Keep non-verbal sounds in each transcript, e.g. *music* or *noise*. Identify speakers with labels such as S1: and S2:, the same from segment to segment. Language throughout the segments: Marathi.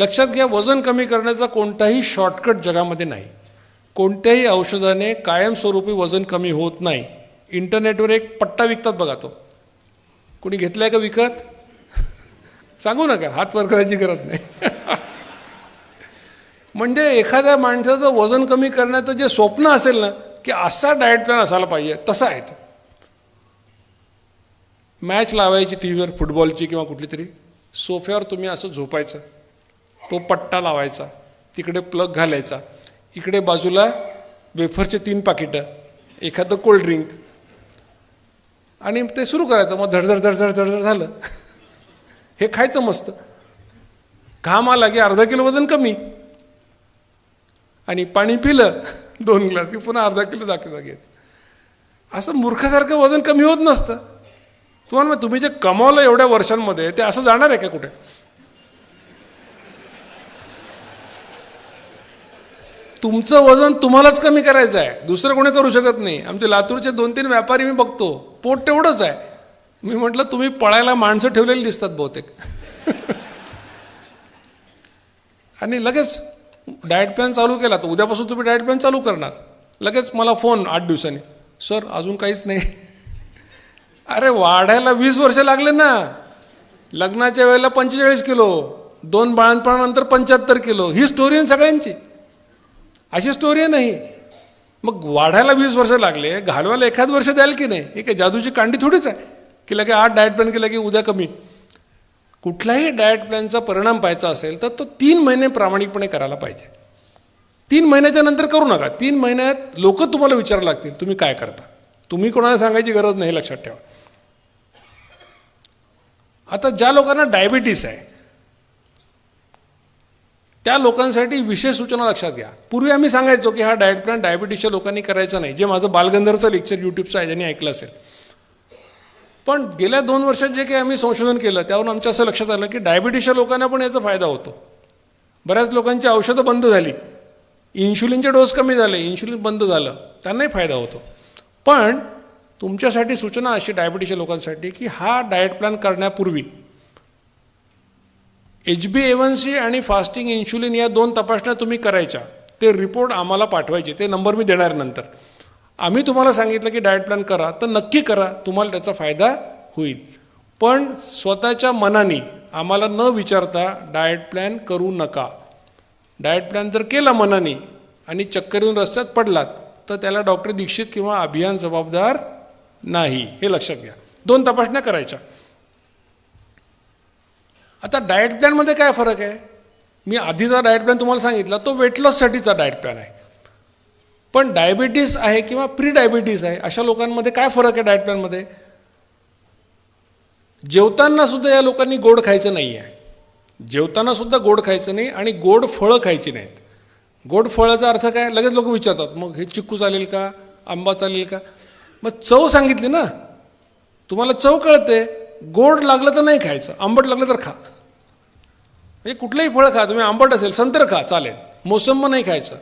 S1: लक्षात घ्या वजन कमी करण्याचा कोणताही शॉर्टकट जगामध्ये नाही. कोणत्याही औषधाने कायमस्वरूपी वजन कमी होत नाही. इंटरनेटवर एक पट्टा विकतात बघा तो. कुणी घेतला आहे का विकत? सांगू नका हात वर करायची गरज नाही. *laughs* म्हणजे एखाद्या माणसाचं वजन कमी करण्याचं जे स्वप्न असेल ना की असा डाएट प्लॅन असायला पाहिजे तसा आहे तो. मॅच लावायची टी व्हीवर फुटबॉलची किंवा कुठली तरी सोफ्यावर तुम्ही असं झोपायचं. तो पट्टा लावायचा तिकडे प्लग घालायचा. इकडे बाजूला वेफरचे तीन पाकिटं एखादं कोल्ड्रिंक आणि ते सुरू करायचं मग धडधड धडधड धडधड झालं. हे खायचं मस्त. घाम आला की अर्धा किलो वजन कमी. आणि पाणी पिलं दोन ग्लास की पुन्हा अर्धा किलो दाखल घ्यायचं असं मूर्खासारखं वजन कमी होत नसतं. तुम्हाला तुम्ही जे कमावलं एवढ्या वर्षांमध्ये ते असं जाणार आहे का कुठे? तुमचं वजन तुम्हालाच कमी करायचं आहे. दुसरं कोणी करू शकत नाही. आमचे लातूरचे दोन तीन व्यापारी मी बघतो. पोट तेवढंच आहे. मी म्हटलं तुम्ही पळायला माणसं ठेवलेली दिसतात बहुतेक. *laughs* आणि लगेच डाएट प्लॅन चालू केला. तर उद्यापासून तुम्ही डाएट प्लॅन चालू करणार. लगेच मला फोन आठ दिवसांनी. सर अजून काहीच नाही. *laughs* अरे वाढायला वीस वर्ष लागले ना. लग्नाच्या वेळेला पंचेचाळीस किलो. दोन बाळांपणानंतर पंच्याहत्तर किलो. ही स्टोरी आहे सगळ्यांची. अशी स्टोरी नाही. मग वाढायला वीस वर्ष लागले घालवायला एखाद वर्ष द्याल की नाही? हे काय जादूची कांडी थोडीच आहे. की लगे आठ डाएट प्लॅन केला की उद्या कमी. कुठलाही डाएट प्लॅनचा परिणाम पाहायचा असेल तर तो तीन महिने प्रामाणिकपणे करायला पाहिजे. तीन महिन्याच्या नंतर करू नका. तीन महिन्यात लोक तुम्हाला विचारायला लागतील तुम्ही काय करता? तुम्ही कोणाला सांगायची गरज नाही लक्षात ठेवा. आता ज्या लोकांना डायबिटीस आहे त्या लोकांसाठी विशेष सूचना लक्षात घ्या. पूर्वी आम्ही सांगायचो की हा डाएट प्लॅन डायबिटीसच्या लोकांनी करायचा नाही. जे माझं बालगंधर्वचं लेक्चर यूट्यूबचं आहे ज्यांनी ऐकलं असेल. पण गेल्या दोन वर्षात जे काही आम्ही संशोधन केलं त्यावरून आमच्या असं लक्षात आलं की डायबिटीसच्या लोकांना पण याचा फायदा होतो. बऱ्याच लोकांची औषधं बंद झाली. इन्शुलिनचे डोस कमी झाले इन्शुलिन बंद झालं. त्यांनाही फायदा होतो. पण तुमच्यासाठी सूचना अशी डायबिटीसच्या लोकांसाठी की हा डाएट प्लॅन करण्यापूर्वी H B A one C आणि फास्टिंग इन्शुलिन या दोन तपासण्या तुम्ही करायच्या. ते रिपोर्ट आम्हाला पाठवायचे. ते नंबर मी देणार नंतर. आम्ही तुम्हाला सांगितलं की डाएट प्लॅन करा. तर नक्की करा. तुम्हाला त्याचा फायदा होईल. पण स्वतःच्या मनाने आम्हाला न विचारता डाएट प्लॅन करू नका. डाएट प्लॅन जर केला मनाने आणि चक्कर येऊन रस्त्यात पडलात तर त्याला डॉक्टर दीक्षित किंवा अभियान जबाबदार नाही. हे लक्षात घ्या. दोन तपासण्या करायच्या. आता डाएट प्लॅनमध्ये काय फरक आहे? मी आधीचा डाएट प्लॅन तुम्हाला सांगितला तो वेट लॉससाठीचा डाएट प्लॅन आहे. पण डायबिटीस आहे किंवा प्री डायबिटीस आहे अशा लोकांमध्ये काय फरक आहे डाएट प्लॅनमध्ये जेवताना सुद्धा या लोकांनी गोड खायचं नाही आहे जेवताना सुद्धा गोड खायचं नाही आणि गोड फळं खायची नाहीत. गोड फळाचा अर्थ काय? लगेच लोक विचारतात मग हे चिक्कू चालेल का? आंबा चालेल का? मग चव सांगितली ना? तुम्हाला चव कळते. गोड लागलं तर नाही खायचं आंबट लागलं तर खा. म्हणजे कुठलंही फळं खा तुम्ही आंबट असेल संत्र खा चालेल. मोसंब नाही खायचं.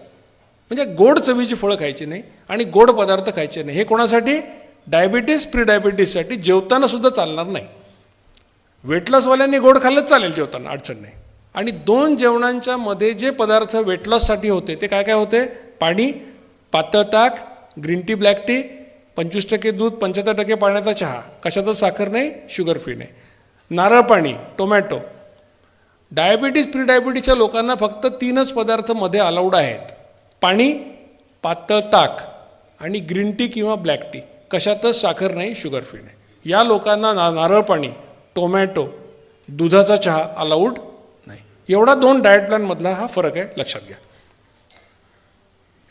S1: म्हणजे गोड चवीची फळं खायची नाही आणि गोड पदार्थ खायचे नाही. हे कोणासाठी? डायबिटीस प्री डायबिटीससाठी जेवताना सुद्धा चालणार नाही. वेट लॉसवाल्यांनी गोड खाल्लं चालेल जेवताना अडचण नाही. आणि दोन जेवणांच्या मध्ये जे पदार्थ वेट लॉससाठी होते ते काय काय होते? पाणी पातळ ताक ग्रीन टी ब्लॅक टी पंचवीस टक्के दूध पंच्याहत्तर टक्के पाण्याचा चहा. कशातच साखर नाही? शुगर फ्री नाही. नारळ पाणी टोमॅटो डायबिटीस प्री डायबिटीसच्या लोकांना फक्त तीनच पदार्थमध्ये अलाउड आहेत. पाणी पातळ ताक आणि ग्रीन टी किंवा ब्लॅक टी कशातच साखर नाही शुगर फ्री नाही. या लोकांना ना नारळ पाणी टोमॅटो दुधाचा चहा अलाउड नाही. एवढा दोन डाएट प्लॅनमधला हा फरक आहे. लक्षात घ्या.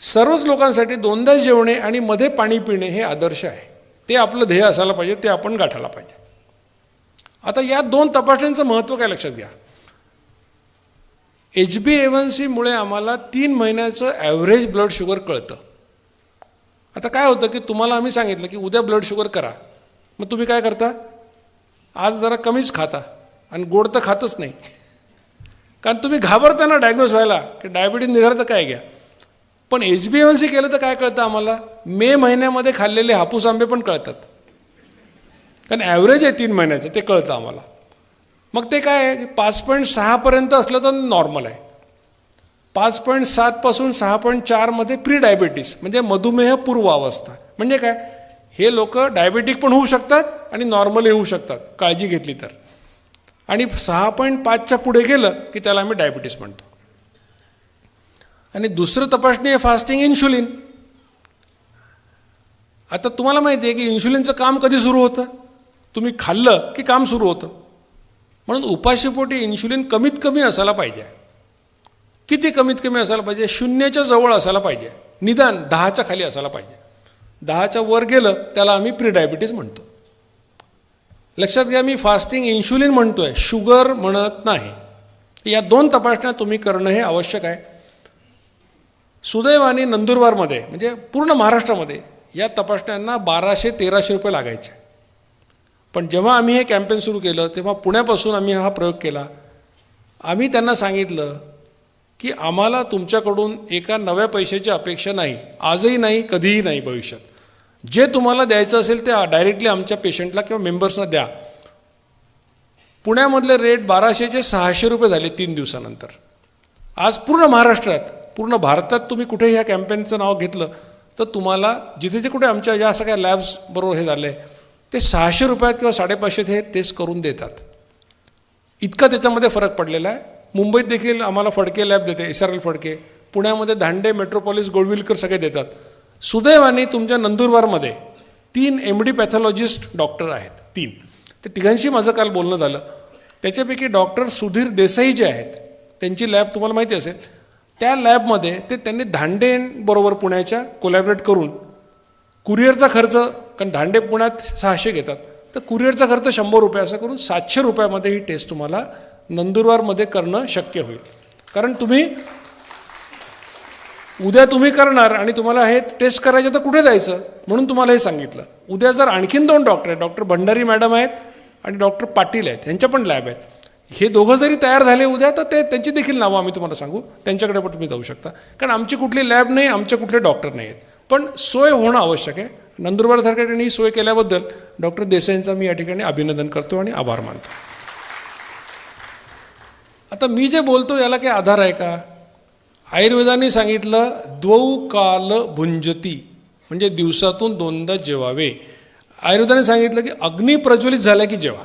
S1: सर्वच लोकांसाठी दोनदा जेवणे आणि मध्ये पाणी पिणे हे आदर्श आहे. ते आपलं ध्येय असायला पाहिजे ते आपण गाठायला पाहिजे. आता या दोन तपासण्यांचं महत्त्व काय लक्षात घ्या. एच बी एवन सीमुळे आम्हाला तीन महिन्याचं ॲव्हरेज ब्लड शुगर कळतं. आता काय होतं की तुम्हाला आम्ही सांगितलं की उद्या ब्लड शुगर करा. मग तुम्ही काय करता? आज जरा कमीच खाता आणि गोड तर खातच नाही. कारण तुम्ही घाबरता ना डायग्नोज व्हायला की डायबिटीज निघालं तर काय घ्या? पण एच बी एन सी केलं तर काय कळतं आम्हाला? मे महिन्यामध्ये खाल्लेले हापूस आंबे पण कळतात. कारण ॲव्हरेज आहे तीन महिन्याचं ते कळतं आम्हाला. मग ते काय आहे? पाच पॉईंट सहापर्यंत असलं तर नॉर्मल आहे. पाच पॉईंट सातपासून सहा पॉईंट चारमध्ये प्री डायबिटीस म्हणजे मधुमेह पूर्व अवस्था म्हणजे काय? हे लोक डायबेटिक पण होऊ शकतात आणि नॉर्मलही होऊ शकतात काळजी घेतली तर. आणि सहा पॉईंट पाचच्या पुढे गेलं की त्याला आम्ही डायबिटीस म्हणतो. आणि दुसरं तपासणी आहे फास्टिंग इन्शुलिन. आता तुम्हाला माहिती आहे की इन्शुलिनचं काम कधी सुरू होतं? तुम्ही खाल्लं की काम सुरू होतं? म्हणून उपाशीपोटी इन्शुलिन कमीत कमी असायला पाहिजे. किती कमीत कमी असायला पाहिजे? शून्याच्या जवळ असायला पाहिजे. निदान दहाच्या खाली असायला पाहिजे. दहाच्या वर गेलं त्याला आम्ही प्रिडायबिटीस म्हणतो. लक्षात घ्या मी फास्टिंग इन्शुलिन म्हणतोय. शुगर म्हणत नाही. या दोन तपासण्या तुम्ही करणं हे आवश्यक आहे. सुदैवाने नंदुरबारमध्ये म्हणजे पूर्ण महाराष्ट्रामध्ये या तपासण्यांना बाराशे तेराशे रुपये लागायचे. पण जेव्हा आम्ही हे कॅम्पेन सुरू केलं तेव्हा पुण्यापासून आम्ही हा प्रयोग केला. आम्ही त्यांना सांगितलं की आम्हाला तुमच्याकडून एका नव्या पैशाची अपेक्षा नाही आजही नाही कधीही नाही भविष्यात. जे तुम्हाला द्यायचं असेल ते डायरेक्टली आमच्या पेशंटला किंवा मेंबर्सना द्या. पुण्यामधले रेट बाराशेचे सहाशे रुपये झाले तीन दिवसानंतर. आज पूर्ण महाराष्ट्रात पूर्ण भारतात तुम्ही कुठे ह्या कॅम्पेनचं नाव घेतलं तर तुम्हाला जिथे जे कुठे आमच्या या सगळ्या लॅब्स बरोबर हे झाले ते सहाशे रुपयात किंवा साडेपाचशेत हे टेस्ट करून देतात. इतका त्याच्यामध्ये फरक पडलेला आहे. मुंबईत देखील आम्हाला फडके लॅब देते एस आर एल फडके. पुण्यामध्ये दांडे मेट्रोपॉलिस गोळविलकर सगळे देतात. सुदैवाने तुमच्या नंदुरबारमध्ये तीन एम डी पॅथॉलॉजिस्ट डॉक्टर आहेत तीन. ते तिघांशी माझं काल बोलणं झालं. त्याच्यापैकी डॉक्टर सुधीर देसाई जे आहेत त्यांची लॅब तुम्हाला माहिती असेल त्या लॅबमध्ये ते त्यांनी धांडेबरोबर पुण्याच्या कोलॅबरेट करून कुरिअरचा खर्च कारण धांडे पुण्यात सहाशे घेतात तर कुरिअरचा खर्च शंभर रुपये असं करून सातशे रुपयामध्ये ही टेस्ट तुम्हाला नंदुरबारमध्ये करणं शक्य होईल. कारण तुम्ही उद्या तुम्ही करणार आणि तुम्हाला हे टेस्ट करायचे तर कुठे जायचं? म्हणून तुम्हाला हे सांगितलं. उद्या जर आणखीन दोन डॉक्टर आहेत डॉक्टर भंडारी मॅडम आहेत आणि डॉक्टर पाटील आहेत ह्यांच्या पण लॅब आहेत. हे दोघं जरी तयार झाले उद्या तर ते त्यांची देखील नावं आम्ही तुम्हाला सांगू. त्यांच्याकडे पण तुम्ही जाऊ शकता. कारण आमची कुठली लॅब नाही आमचे कुठले डॉक्टर नाही आहेत. पण सोय होणं आवश्यक आहे. नंदुरबारसारख्या ठिकाणी ही सोय केल्याबद्दल डॉक्टर देसाईंचा मी या ठिकाणी अभिनंदन करतो आणि आभार मानतो. आता मी जे बोलतो याला काही आधार आहे का? आयुर्वेदाने सांगितलं द्वौ काल भुंजती म्हणजे दिवसातून दोनदा जेवावे. आयुर्वेदाने सांगितलं की अग्नी प्रज्वलित झाल्या की जेवा.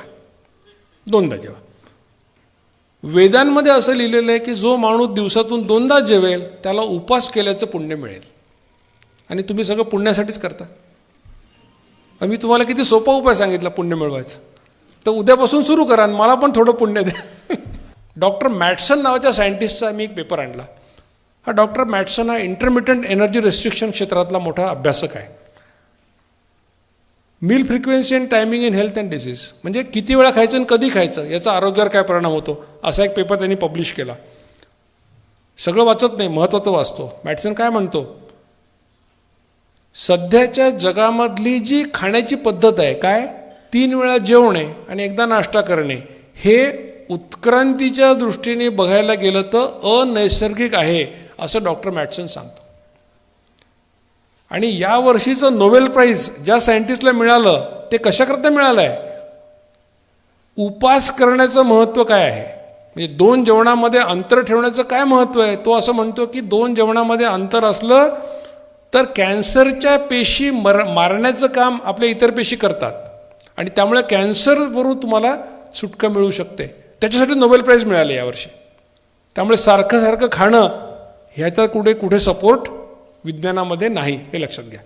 S1: दोनदा जेवा. वेदांमध्ये असं लिहिलेलं आहे की जो माणूस दिवसातून दोनदा जेवेल त्याला उपास केल्याचं पुण्य मिळेल. आणि तुम्ही सगळं पुण्यासाठीच करता. मी तुम्हाला किती सोपा उपाय सांगितला पुण्य मिळवायचा. तर उद्यापासून सुरू करा आणि मला पण थोडं पुण्य द्या. *laughs* डॉक्टर मॅटसन नावाच्या सायंटिस्टचा मी एक पेपर आणला. हा डॉक्टर मॅटसन हा इंटरमिटंट एनर्जी रेस्ट्रिक्शन क्षेत्रातला मोठा अभ्यासक आहे. Meal frequency and timing in health and disease म्हणजे किती वेळा खायचं आणि कधी खायचं याचा आरोग्यावर काय परिणाम होतो? असा एक पेपर त्यांनी पब्लिश केला. सगळं वाचत नाही महत्त्वाचं वाचतो. मॅटसन काय म्हणतो? सध्याच्या जगामधली जी खाण्याची पद्धत आहे काय? तीन वेळा जेवणे आणि एकदा नाश्ता करणे हे उत्क्रांतीच्या दृष्टीने बघायला गेलं तर अनैसर्गिक आहे असं डॉक्टर मॅटसन सांगतो. आणि या वर्षीचं नोबेल प्राईज ज्या सायंटिस्टला मिळालं ते कशाकरता मिळालं आहे उपास करण्याचं महत्त्व काय आहे? म्हणजे दोन जेवणामध्ये अंतर ठेवण्याचं काय महत्त्व आहे? तो असं म्हणतो की दोन जेवणामध्ये अंतर असलं तर कॅन्सरच्या पेशी मर मारण्याचं काम आपल्या इतर पेशी करतात. आणि त्यामुळे कॅन्सरवरून तुम्हाला सुटका मिळू शकते. त्याच्यासाठी नोबेल प्राईज मिळाले यावर्षी त्यामुळे सारखं सारखं खाणं ह्याचा कुठे कुठे सपोर्ट विज्ञानामध्ये नाही हे लक्षात घ्या.